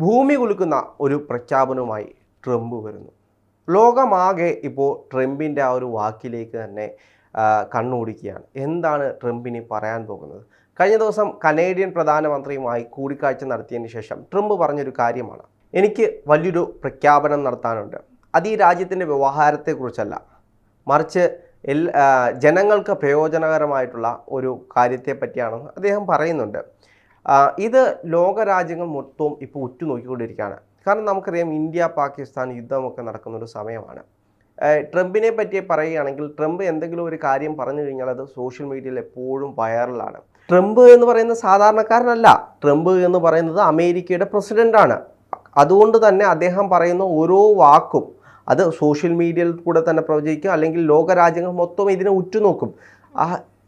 ഭൂമി കുലുക്കുന്ന ഒരു പ്രഖ്യാപനവുമായി ട്രംപ് വരുന്നു. ലോകമാകെ ഇപ്പോൾ ട്രംപിന്റെ ആ ഒരു വാക്കിലേക്ക് തന്നെ കണ്ണോടിക്കുകയാണ്. എന്താണ് ട്രംപിന് പറയാൻ പോകുന്നത്? കഴിഞ്ഞ ദിവസം കനേഡിയൻ പ്രധാനമന്ത്രിയുമായി കൂടിക്കാഴ്ച നടത്തിയതിന് ശേഷം ട്രംപ് പറഞ്ഞൊരു കാര്യമാണ്. എനിക്ക് വലിയൊരു പ്രഖ്യാപനം നടത്താനുണ്ട്. അത് ഈ രാജ്യത്തിന്റെ വ്യവഹാരത്തെക്കുറിച്ചല്ല. മറിച്ച് എൽ ജനങ്ങൾക്ക് പ്രയോജനകരമായിട്ടുള്ള ഒരു കാര്യത്തെ പറ്റിയാണെന്ന് അദ്ദേഹം പറയുന്നുണ്ട്. ഇത് ലോകരാജ്യങ്ങൾ മൊത്തവും ഇപ്പോൾ ഉറ്റുനോക്കിക്കൊണ്ടിരിക്കുകയാണ്. കാരണം നമുക്കറിയാം ഇന്ത്യ പാകിസ്ഥാൻ യുദ്ധമൊക്കെ നടക്കുന്ന ഒരു സമയമാണ് ട്രംപിനെ പറ്റി പറയുകയാണെങ്കിൽ ട്രംപ് എന്തെങ്കിലും ഒരു കാര്യം പറഞ്ഞു കഴിഞ്ഞാൽ അത് സോഷ്യൽ മീഡിയയിൽ എപ്പോഴും വൈറലാണ്. ട്രംപ് എന്ന് പറയുന്നത് സാധാരണക്കാരനല്ല. ട്രംപ് എന്ന് പറയുന്നത് അമേരിക്കയുടെ പ്രസിഡന്റാണ് അതുകൊണ്ട് തന്നെ അദ്ദേഹം പറയുന്ന ഓരോ വാക്കും അത് സോഷ്യൽ മീഡിയയിൽ കൂടെ തന്നെ പ്രവചിക്കും അല്ലെങ്കിൽ ലോകരാജ്യങ്ങൾ മൊത്തം ഇതിനെ ഉറ്റുനോക്കും.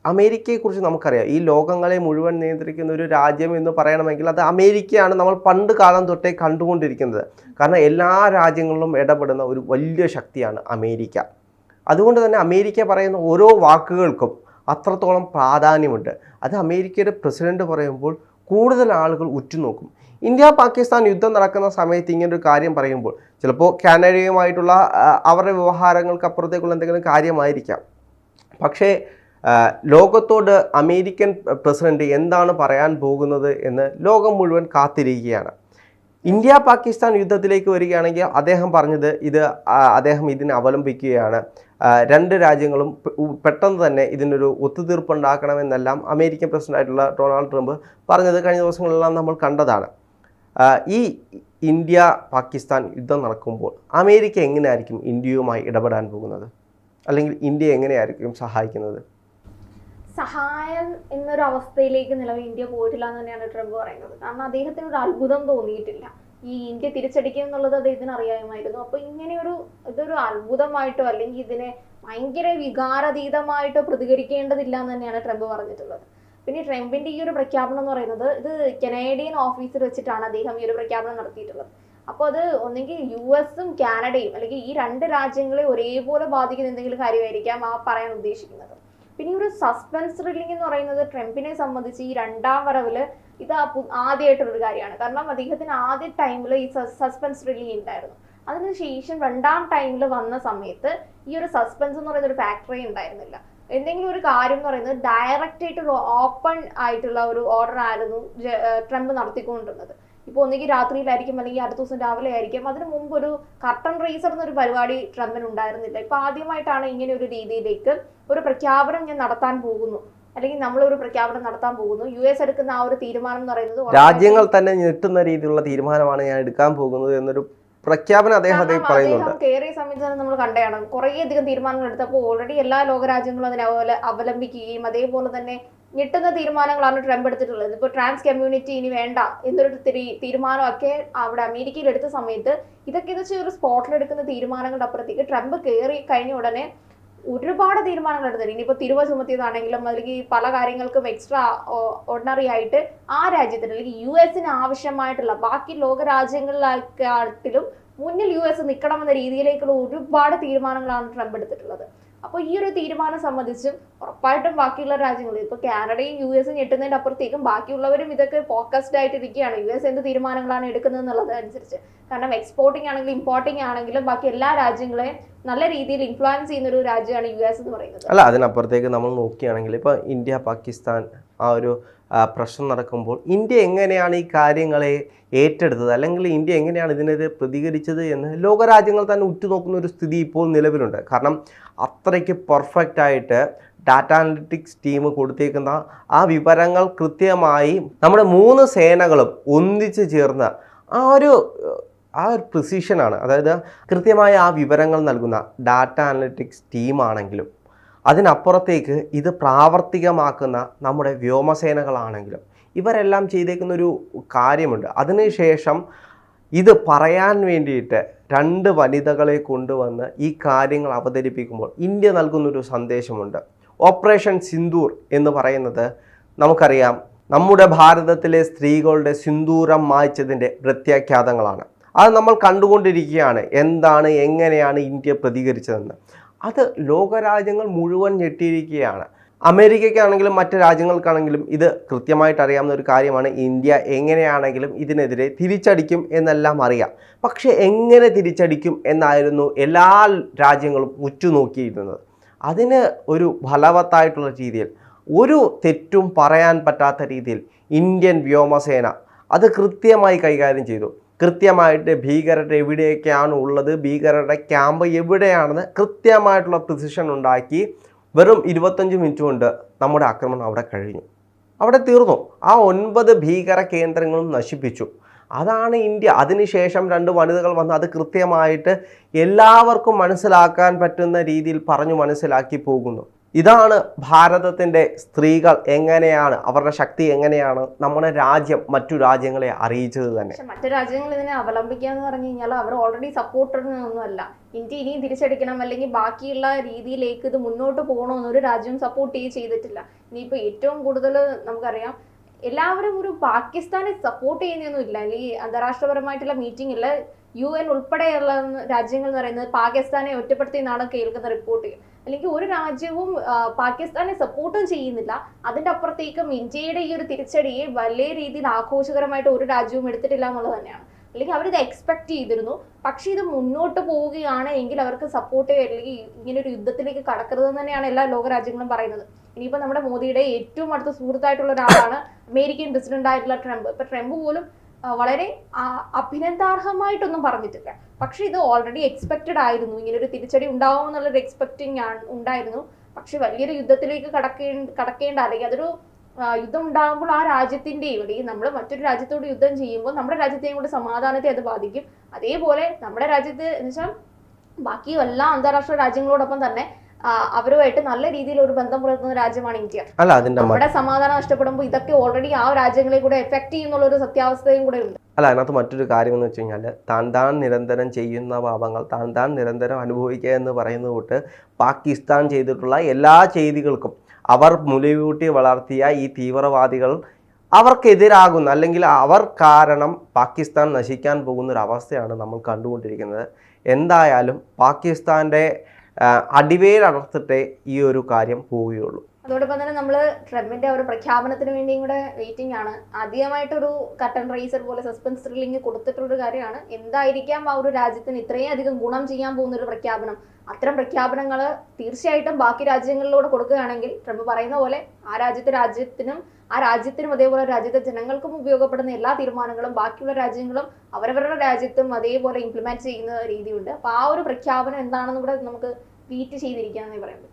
അമേരിക്കയെക്കുറിച്ച് നമുക്കറിയാം. ഈ ലോകങ്ങളെ മുഴുവൻ നിയന്ത്രിക്കുന്ന ഒരു രാജ്യം എന്ന് പറയണമെങ്കിൽ അത് അമേരിക്കയാണ് നമ്മൾ പണ്ട് കാലം തൊട്ടേ കണ്ടുകൊണ്ടിരിക്കുന്നത്. കാരണം എല്ലാ രാജ്യങ്ങളിലും ഇടപെടുന്ന ഒരു വലിയ ശക്തിയാണ് അമേരിക്ക. അതുകൊണ്ട് തന്നെ അമേരിക്ക പറയുന്ന ഓരോ വാക്കുകൾക്കും അത്രത്തോളം പ്രാധാന്യമുണ്ട്. അത് അമേരിക്കയുടെ പ്രസിഡന്റ് പറയുമ്പോൾ കൂടുതൽ ആളുകൾ ഉറ്റുനോക്കും. ഇന്ത്യ പാകിസ്ഥാൻ യുദ്ധം നടക്കുന്ന സമയത്ത് ഇങ്ങനൊരു കാര്യം പറയുമ്പോൾ ചിലപ്പോൾ കാനഡയുമായിട്ടുള്ള അവരുടെ വ്യവഹാരങ്ങൾക്ക് അപ്പുറത്തേക്കുള്ള എന്തെങ്കിലും കാര്യമായിരിക്കാം. പക്ഷേ ലോകത്തോട് അമേരിക്കൻ പ്രസിഡന്റ് എന്താണ് പറയാൻ പോകുന്നത് എന്ന് ലോകം മുഴുവൻ കാത്തിരിക്കുകയാണ്. ഇന്ത്യ പാകിസ്ഥാൻ യുദ്ധത്തിലേക്ക് വരികയാണെങ്കിൽ അദ്ദേഹം പറഞ്ഞത് ഇത് അദ്ദേഹം ഇതിനെ അവലംബിക്കുകയാണ്. രണ്ട് രാജ്യങ്ങളും പെട്ടെന്ന് തന്നെ ഇതിനൊരു ഒത്തുതീർപ്പുണ്ടാക്കണമെന്നെല്ലാം അമേരിക്കൻ പ്രസിഡന്റായിട്ടുള്ള ഡൊണാൾഡ് ട്രംപ് പറഞ്ഞത് കഴിഞ്ഞ ദിവസങ്ങളെല്ലാം നമ്മൾ കണ്ടതാണ്. ഈ ഇന്ത്യ പാകിസ്ഥാൻ യുദ്ധം നടക്കുമ്പോൾ അമേരിക്ക എങ്ങനെയായിരിക്കും ഇന്ത്യയുമായി ഇടപെടാൻ പോകുന്നത്? അല്ലെങ്കിൽ ഇന്ത്യ എങ്ങനെയായിരിക്കും സഹായിക്കുന്നത്? സഹായം എന്നൊരു അവസ്ഥയിലേക്ക് നിലവിൽ ഇന്ത്യ പോയിട്ടില്ല എന്ന് തന്നെയാണ് ട്രംപ് പറയുന്നത്. കാരണം അദ്ദേഹത്തിന് ഒരു അത്ഭുതം തോന്നിയിട്ടില്ല. ഈ ഇന്ത്യ തിരിച്ചടിക്കും എന്നുള്ളത് അദ്ദേഹത്തിന് അറിയാമായിരുന്നു അപ്പൊ ഇങ്ങനെയൊരു ഇതൊരു അത്ഭുതമായിട്ടോ അല്ലെങ്കിൽ ഇതിനെ ഭയങ്കര വികാരതീതമായിട്ടോ പ്രതികരിക്കേണ്ടതില്ല എന്ന് തന്നെയാണ് ട്രംപ് പറഞ്ഞിട്ടുള്ളത്. പിന്നെ ട്രംപിന്റെ ഈ ഒരു പ്രഖ്യാപനം എന്ന് പറയുന്നത് ഇത് കനേഡിയൻ ഓഫീസിൽ വെച്ചിട്ടാണ് അദ്ദേഹം ഈ ഒരു പ്രഖ്യാപനം നടത്തിയിട്ടുള്ളത്. അപ്പോൾ അത് ഒന്നെങ്കിൽ യു എസും കാനഡയും അല്ലെങ്കിൽ ഈ രണ്ട് രാജ്യങ്ങളെ ഒരേപോലെ ബാധിക്കുന്ന എന്തെങ്കിലും കാര്യമായിരിക്കാം ആ പറയാൻ ഉദ്ദേശിക്കുന്നത്. പിന്നെ ഒരു സസ്പെൻസ് ത്രില്ലിംഗ് എന്ന് പറയുന്നത് ട്രംപിനെ സംബന്ധിച്ച് ഈ രണ്ടാം വരവിൽ ഇത് ആദ്യമായിട്ടുള്ളൊരു കാര്യമാണ്. കാരണം അദ്ദേഹത്തിന് ആദ്യ ടൈമിൽ ഈ സസ്പെൻസ് ത്രില്ലിംഗ് ഉണ്ടായിരുന്നു അതിനുശേഷം രണ്ടാം ടൈമിൽ വന്ന സമയത്ത് ഈ ഒരു സസ്പെൻസ് എന്ന് പറയുന്ന ഒരു ഫാക്ടറി ഉണ്ടായിരുന്നില്ല എന്തെങ്കിലും ഒരു കാര്യം എന്ന് പറയുന്നത് ഡയറക്റ്റ് ആയിട്ട് ഓപ്പൺ ആയിട്ടുള്ള ഒരു ഓർഡർ ആയിരുന്നു ട്രംപ് നടത്തിക്കൊണ്ടിരുന്നത്. ഇപ്പൊ ഒന്നുകിൽ രാത്രിയിലായിരിക്കും അല്ലെങ്കിൽ അടുത്ത ദിവസം രാവിലെ ആയിരിക്കും. അതിനു മുമ്പ് ഒരു കർട്ടൺ റേസർ എന്നൊരു പരിപാടി ട്രംപിന് ഉണ്ടായിരുന്നില്ല. ഇപ്പൊ ആദ്യമായിട്ടാണ് ഇങ്ങനെ ഒരു രീതിയിലേക്ക് ഒരു പ്രഖ്യാപനം ഞാൻ നടത്താൻ പോകുന്നു. അല്ലെങ്കിൽ നമ്മൾ ഒരു പ്രഖ്യാപനം നടത്താൻ പോകുന്നു. യു എസ് എടുക്കുന്ന ആ ഒരു തീരുമാനം എന്ന് പറയുന്നത് രാജ്യങ്ങൾ തന്നെ ഞെട്ടുന്ന രീതിയിലുള്ള തീരുമാനമാണ് ഞാൻ എടുക്കാൻ പോകുന്നത് എന്നൊരു പ്രഖ്യാപനം അദ്ദേഹം അദ്ദേഹം പറയുന്നുണ്ട്. കയറിയ സമയത്ത് തന്നെ നമ്മൾ കണ്ടതാണ്. കുറേയധികം തീരുമാനങ്ങൾ എടുത്തപ്പോൾ ഓൾറെഡി എല്ലാ ലോകരാജ്യങ്ങളും അതിനെ അവലംബിക്കുകയും അതേപോലെ തന്നെ ഞെട്ടുന്ന തീരുമാനങ്ങളാണ് ട്രംപ് എടുത്തിട്ടുള്ളത്. ഇപ്പോൾ ട്രാൻസ് കമ്മ്യൂണിറ്റി ഇനി വേണ്ട എന്നൊരു തിരി- തീരുമാനമൊക്കെ അവിടെ അമേരിക്കയിൽ എടുത്ത സമയത്ത് ഇതൊക്കെ എന്ന് വെച്ചാൽ ഒരു സ്പോട്ടിൽ എടുക്കുന്ന തീരുമാനങ്ങളുടെ അപ്പുറത്തേക്ക് ട്രംപ് കയറി കഴിഞ്ഞ ഉടനെ ഒരുപാട് തീരുമാനങ്ങൾ എടുത്തിട്ടുണ്ട്. ഇനിയിപ്പോൾ തിരുവ ചുമത്തിയതാണെങ്കിലും അല്ലെങ്കിൽ പല കാര്യങ്ങൾക്കും എക്സ്ട്രാ ഓർഡിനറി ആയിട്ട് ആ രാജ്യത്തിന് അല്ലെങ്കിൽ യു എസിന് ആവശ്യമായിട്ടുള്ള ബാക്കി ലോക രാജ്യങ്ങളിലാക്കാട്ടിലും മുന്നിൽ യു എസ് നിൽക്കണമെന്ന രീതിയിലേക്കുള്ള ഒരുപാട് തീരുമാനങ്ങളാണ് ട്രംപ് എടുത്തിട്ടുള്ളത്. അപ്പോൾ ഈ ഒരു തീരുമാനം സംബന്ധിച്ച് ഉറപ്പായിട്ടും ബാക്കിയുള്ള രാജ്യങ്ങൾ ഇപ്പോൾ കാനഡയും യു എസും ഞെട്ടുന്നതിന്റെ അപ്പുറത്തേക്കും ബാക്കിയുള്ളവരും ഇതൊക്കെ ഫോക്കസ്ഡ് ആയിട്ട് ഇരിക്കുകയാണ് യു എസ് എന്ത് തീരുമാനങ്ങളാണ് എടുക്കുന്നത് എന്നുള്ളത് അനുസരിച്ച്. കാരണം എക്സ്പോർട്ടിംഗ് ആണെങ്കിലും ഇമ്പോർട്ടിംഗ് ആണെങ്കിലും ബാക്കി എല്ലാ രാജ്യങ്ങളെയും നല്ല രീതിയിൽ ഇൻഫ്ലുവൻസ് ചെയ്യുന്ന ഒരു രാജ്യമാണ് യു എസ് എന്ന് പറയുന്നത്. അല്ല അതിനപ്പുറത്തേക്ക് നമ്മൾ നോക്കുകയാണെങ്കിൽ ഇപ്പോൾ ഇന്ത്യ പാകിസ്ഥാൻ ആ ഒരു പ്രശ്നം നടക്കുമ്പോൾ ഇന്ത്യ എങ്ങനെയാണ് ഈ കാര്യങ്ങളെ ഏറ്റെടുത്തത്? അല്ലെങ്കിൽ ഇന്ത്യ എങ്ങനെയാണ് ഇതിനെതിരെ പ്രതികരിച്ചത് എന്ന് ലോകരാജ്യങ്ങൾ തന്നെ ഉറ്റുനോക്കുന്ന ഒരു സ്ഥിതി ഇപ്പോൾ നിലവിലുണ്ട്. കാരണം അത്രയ്ക്ക് പെർഫെക്റ്റ് ആയിട്ട് ഡാറ്റ അനലിറ്റിക്സ് ടീം കൊടുത്തേക്കുന്ന ആ വിവരങ്ങൾ കൃത്യമായി നമ്മുടെ മൂന്ന് സേനകളും ഒന്നിച്ച് ചേർന്ന് ആ ഒരു ആ ഒരു പ്രിസിഷനാണ് അതായത് കൃത്യമായ ആ വിവരങ്ങൾ നൽകുന്ന ഡാറ്റ അനലിറ്റിക്സ് ടീമാണെങ്കിലും അതിനപ്പുറത്തേക്ക് ഇത് പ്രാവർത്തികമാക്കുന്ന നമ്മുടെ വ്യോമസേനകളാണെങ്കിലും ഇവരെല്ലാം ചെയ്തേക്കുന്ന ഒരു കാര്യമുണ്ട് അതിനുശേഷം ഇത് പറയാൻ വേണ്ടിയിട്ട് രണ്ട് വനിതകളെ കൊണ്ടുവന്ന് ഈ കാര്യങ്ങൾ അവതരിപ്പിക്കുമ്പോൾ ഇന്ത്യ നൽകുന്നൊരു സന്ദേശമുണ്ട്. ഓപ്പറേഷൻ സിന്ദൂർ എന്ന് പറയുന്നത് നമുക്കറിയാം നമ്മുടെ ഭാരതത്തിലെ സ്ത്രീകളുടെ സിന്ദൂരം മായ്ച്ചതിന്റെ പ്രത്യാഖ്യാതങ്ങളാണ് അത് നമ്മൾ കണ്ടുകൊണ്ടിരിക്കുകയാണ് എന്താണ് എങ്ങനെയാണ് ഇന്ത്യ പ്രതികരിച്ചതെന്ന്. അത് ലോകരാജ്യങ്ങൾ മുഴുവൻ ഞെട്ടിയിരിക്കുകയാണ്. അമേരിക്കയ്ക്കാണെങ്കിലും മറ്റ് രാജ്യങ്ങൾക്കാണെങ്കിലും ഇത് കൃത്യമായിട്ട് അറിയാവുന്ന ഒരു കാര്യമാണ്. ഇന്ത്യ എങ്ങനെയാണെങ്കിലും ഇതിനെതിരെ തിരിച്ചടിക്കും എന്നെല്ലാം അറിയാം. പക്ഷേ എങ്ങനെ തിരിച്ചടിക്കും എന്നായിരുന്നു എല്ലാ രാജ്യങ്ങളും ഉറ്റുനോക്കിയിരുന്നത്. അതിന് ഒരു ഫലവത്തായിട്ടുള്ള രീതിയിൽ ഒരു തെറ്റും പറയാൻ പറ്റാത്ത രീതിയിൽ ഇന്ത്യൻ വ്യോമസേന അത് കൃത്യമായി കൈകാര്യം ചെയ്തു. കൃത്യമായിട്ട് ഭീകരർ എവിടെയൊക്കെയാണ് ഉള്ളത്? ഭീകരരുടെ ക്യാമ്പ് എവിടെയാണെന്ന് കൃത്യമായിട്ടുള്ള പ്രിസിഷൻ ഉണ്ടാക്കി വെറും ഇരുപത്തഞ്ച് മിനിറ്റ് കൊണ്ട് നമ്മുടെ ആക്രമണം അവിടെ കഴിഞ്ഞു. അവിടെ തീർന്നു. ആ ഒൻപത് ഭീകര കേന്ദ്രങ്ങളും നശിപ്പിച്ചു. അതാണ് ഇന്ത്യ. അതിനുശേഷം രണ്ട് വനിതകൾ വന്ന് അത് കൃത്യമായിട്ട് എല്ലാവർക്കും മനസ്സിലാക്കാൻ പറ്റുന്ന രീതിയിൽ പറഞ്ഞു മനസ്സിലാക്കി പോകുന്നു. ഇതാണ് ഭാരതത്തിന്റെ സ്ത്രീകൾ എങ്ങനെയാണ് അവരുടെ ശക്തി എങ്ങനെയാണ് നമ്മുടെ രാജ്യം മറ്റു രാജ്യങ്ങളെ അറിയിച്ചത് തന്നെ. മറ്റു രാജ്യങ്ങൾ ഇതിനെ അവലംബിക്കുക എന്ന് പറഞ്ഞു കഴിഞ്ഞാൽ അവർ ഓൾറെഡി സപ്പോർട്ടൊന്നുമല്ല ഇന്ത്യ ഇനിയും തിരിച്ചടിക്കണം അല്ലെങ്കിൽ ബാക്കിയുള്ള രീതിയിലേക്ക് ഇത് മുന്നോട്ട് പോകണമെന്ന് ഒരു രാജ്യവും സപ്പോർട്ട് ചെയ്ത് ചെയ്തിട്ടില്ല. ഇനിയിപ്പോൾ ഏറ്റവും കൂടുതൽ നമുക്കറിയാം എല്ലാവരും ഒരു പാകിസ്ഥാനെ സപ്പോർട്ട് ചെയ്യുന്നൊന്നും ഇല്ല. അല്ലെങ്കിൽ അന്താരാഷ്ട്രപരമായിട്ടുള്ള മീറ്റിംഗിൽ യു എൻ ഉൾപ്പെടെയുള്ള രാജ്യങ്ങൾ എന്ന് പറയുന്നത് പാകിസ്ഥാനെ ഒറ്റപ്പെടുത്തി എന്നാണ് കേൾക്കുന്ന റിപ്പോർട്ട് അല്ലെങ്കിൽ ഒരു രാജ്യവും പാകിസ്ഥാനെ സപ്പോർട്ടും ചെയ്യുന്നില്ല. അതിന്റെ അപ്പുറത്തേക്കും ഇന്ത്യയുടെ ഈ ഒരു തിരിച്ചടിയെ വലിയ രീതിയിൽ ആഘോഷകരമായിട്ട് ഒരു രാജ്യവും എടുത്തിട്ടില്ല എന്നുള്ളത് തന്നെയാണ്. അല്ലെങ്കിൽ അവരിത് എക്സ്പെക്ട് ചെയ്തിരുന്നു. പക്ഷേ ഇത് മുന്നോട്ട് പോവുകയാണ് എങ്കിൽ അവർക്ക് സപ്പോർട്ട് അല്ലെങ്കിൽ ഇങ്ങനെ ഒരു യുദ്ധത്തിലേക്ക് കടക്കരുതെന്ന് തന്നെയാണ് എല്ലാ ലോകരാജ്യങ്ങളും പറയുന്നത്. ഇനിയിപ്പോൾ നമ്മുടെ മോദിയുടെ ഏറ്റവും അടുത്ത സുഹൃത്തായിട്ടുള്ള ഒരാളാണ് അമേരിക്കൻ പ്രസിഡന്റ് ആയിട്ടുള്ള ട്രംപ്. ഇപ്പൊ ട്രംപ് പോലും വളരെ അഭിനന്ദാർഹമായിട്ടൊന്നും പറഞ്ഞിട്ടില്ല. പക്ഷെ ഇത് ഓൾറെഡി എക്സ്പെക്റ്റഡ് ആയിരുന്നു. ഇങ്ങനെ ഒരു തിരിച്ചടി ഉണ്ടാവും എന്നുള്ളൊരു എക്സ്പെക്റ്റിംഗ് ഉണ്ടായിരുന്നു. പക്ഷെ വലിയൊരു യുദ്ധത്തിലേക്ക് കടക്കേണ്ട കടക്കേണ്ട അല്ലെങ്കിൽ അതൊരു യുദ്ധം ഉണ്ടാകുമ്പോൾ ആ രാജ്യത്തിന്റെയും അല്ലെങ്കിൽ നമ്മൾ മറ്റൊരു രാജ്യത്തോട് യുദ്ധം ചെയ്യുമ്പോൾ നമ്മുടെ രാജ്യത്തെയും കൂടെ സമാധാനത്തെ അത് ബാധിക്കും. അതേപോലെ നമ്മുടെ രാജ്യത്ത് എന്ന് വെച്ചാൽ ബാക്കി എല്ലാ അന്താരാഷ്ട്ര രാജ്യങ്ങളോടൊപ്പം തന്നെ അവരുമായിട്ട് നല്ല രീതിയിൽ ഒരു ബന്ധം പുലർത്തുന്ന രാജ്യമാണ് ഇന്ത്യ. അല്ല അതിന്റെ നമ്മുടെ സമാധാനം നഷ്ടപ്പെടുമ്പോൾ ഇതൊക്കെ ഓൾറെഡി ആ രാജ്യങ്ങളെ കൂടെ എഫക്ട് ചെയ്യുന്നുള്ള ഒരു സത്യാവസ്ഥയും കൂടെ ഉണ്ട്. അല്ല അതിനകത്ത് മറ്റൊരു കാര്യം എന്ന് വെച്ച് കഴിഞ്ഞാൽ താൻ താൻ നിരന്തരം ചെയ്യുന്ന പാപങ്ങൾ താൻ താൻ നിരന്തരം അനുഭവിക്കുക എന്ന് പറയുന്നത് തൊട്ട് പാകിസ്ഥാൻ ചെയ്തിട്ടുള്ള എല്ലാ ചെയ്തികൾക്കും അവർ മുലയൂട്ടി വളർത്തിയ ഈ തീവ്രവാദികൾ അവർക്കെതിരാകുന്ന അല്ലെങ്കിൽ അവർ കാരണം പാകിസ്ഥാൻ നശിക്കാൻ പോകുന്ന ഒരു അവസ്ഥയാണ് നമ്മൾ കണ്ടുകൊണ്ടിരിക്കുന്നത്. എന്തായാലും പാകിസ്ഥാന്റെ അടിവേരടർത്തിട്ടേ ഈ ഒരു കാര്യം പോവുകയുള്ളൂ. അതോടൊപ്പം തന്നെ നമ്മൾ ട്രംപിന്റെ ഒരു പ്രഖ്യാപനത്തിന് വേണ്ടിയും കൂടെ വെയിറ്റിംഗ് ആണ്. ആദ്യമായിട്ടൊരു കട്ടൺ റൈസർ പോലെ സസ്പെൻസ് ത്രില്ലിംഗ് കൊടുത്തിട്ടുള്ള കാര്യമാണ്. എന്തായിരിക്കാം ആ ഒരു രാജ്യത്തിന് ഇത്രയും അധികം ഗുണം ചെയ്യാൻ പോകുന്ന ഒരു പ്രഖ്യാപനം? അത്തരം പ്രഖ്യാപനങ്ങൾ തീർച്ചയായിട്ടും ബാക്കി രാജ്യങ്ങളിലൂടെ കൊടുക്കുകയാണെങ്കിൽ ട്രംപ് പറയുന്ന പോലെ ആ രാജ്യത്തെ രാജ്യത്തിനും ആ രാജ്യത്തിനും അതേപോലെ രാജ്യത്തെ ജനങ്ങൾക്കും ഉപയോഗപ്പെടുന്ന എല്ലാ തീരുമാനങ്ങളും ബാക്കിയുള്ള രാജ്യങ്ങളും അവരവരുടെ രാജ്യത്തും അതേപോലെ ഇംപ്ലിമെന്റ് ചെയ്യുന്ന രീതിയുണ്ട്. അപ്പൊ ആ ഒരു പ്രഖ്യാപനം എന്താണെന്ന് കൂടെ നമുക്ക് ട്വീറ്റ് ചെയ്തിരിക്കാന്നേ പറയാൻ പറ്റും